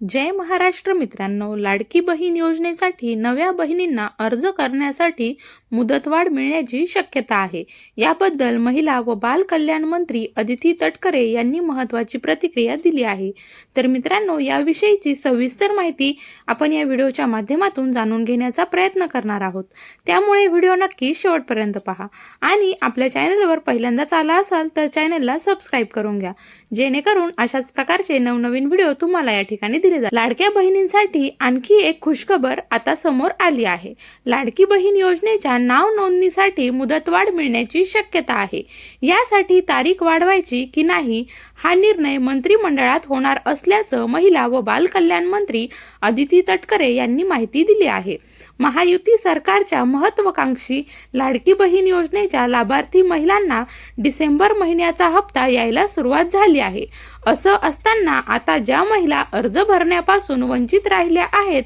जय महाराष्ट्र मित्रांनो लाडकी बहीण योजनेसाठी नव्या बहिणींना अर्ज करण्यासाठी मुदतवाढ मिळण्याची शक्यता आहे. याबद्दल महिला व बाल कल्याण मंत्री अदिती तटकरे यांनी महत्त्वाची प्रतिक्रिया दिली आहे. तर मित्रांनो याविषयीची सविस्तर माहिती आपण या व्हिडिओच्या माध्यमातून जाणून घेण्याचा प्रयत्न करणार आहोत. त्यामुळे व्हिडिओ नक्की शेवटपर्यंत पहा. आणि आपल्या चॅनलवर पहिल्यांदाच आला असाल तर चॅनलला सबस्क्राईब करून घ्या. जेणेकरून अशाच प्रकारचे नवनवीन व्हिडिओ तुम्हाला या ठिकाणी दिले जातात लाडक्या बहिणींसाठी आणखी एक खुशखबर आता समोर आली आहे. लाडकी बहीण योजनेच्या नाव नोंदणीसाठी मुदतवाढ मिळण्याची शक्यता आहे. यासाठी तारीख वाढवायची की नाही हा निर्णय मंत्रिमंडळात होणार असल्याचं महिला व बालकल्याण मंत्री अदिती तटकरे यांनी माहिती दिली आहे. महायुती सरकारच्या महत्वाकांक्षी लाडकी बहीण योजनेच्या लाभार्थी महिलांना डिसेंबर महिन्याचा हप्ता यायला सुरुवात झाली आहे. असं असताना आता ज्या महिला अर्ज भरण्यापासून वंचित राहिल्या आहेत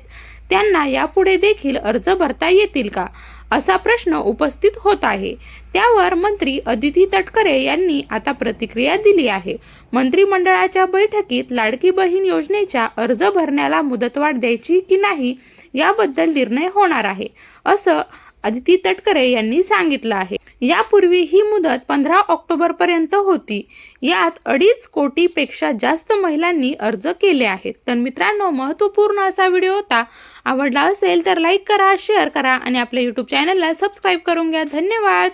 त्यांना यापुढे देखील अर्ज भरता येतील का? असा प्रश्न उपस्थित होत आहे. त्यावर मंत्री अदिती तटकरे यांनी आता प्रतिक्रिया दिली आहे. मंत्रिमंडळाच्या बैठकीत लाडकी बहीण योजनेच्या अर्ज भरण्याला मुदतवाढ द्यायची की नाही याबद्दल निर्णय होणार आहे असं अदिती तटकरे यांनी सांगितलं आहे. यापूर्वी ही मुदत पंधरा ऑक्टोबर पर्यंत होती. यात अडीच कोटीपेक्षा जास्त महिलांनी अर्ज केले आहेत. तर मित्रांनो महत्त्वपूर्ण असा व्हिडिओ होता आवडला असेल तर लाईक करा शेअर करा आणि आपल्या यूट्यूब चॅनलला सबस्क्राईब करून घ्या. धन्यवाद!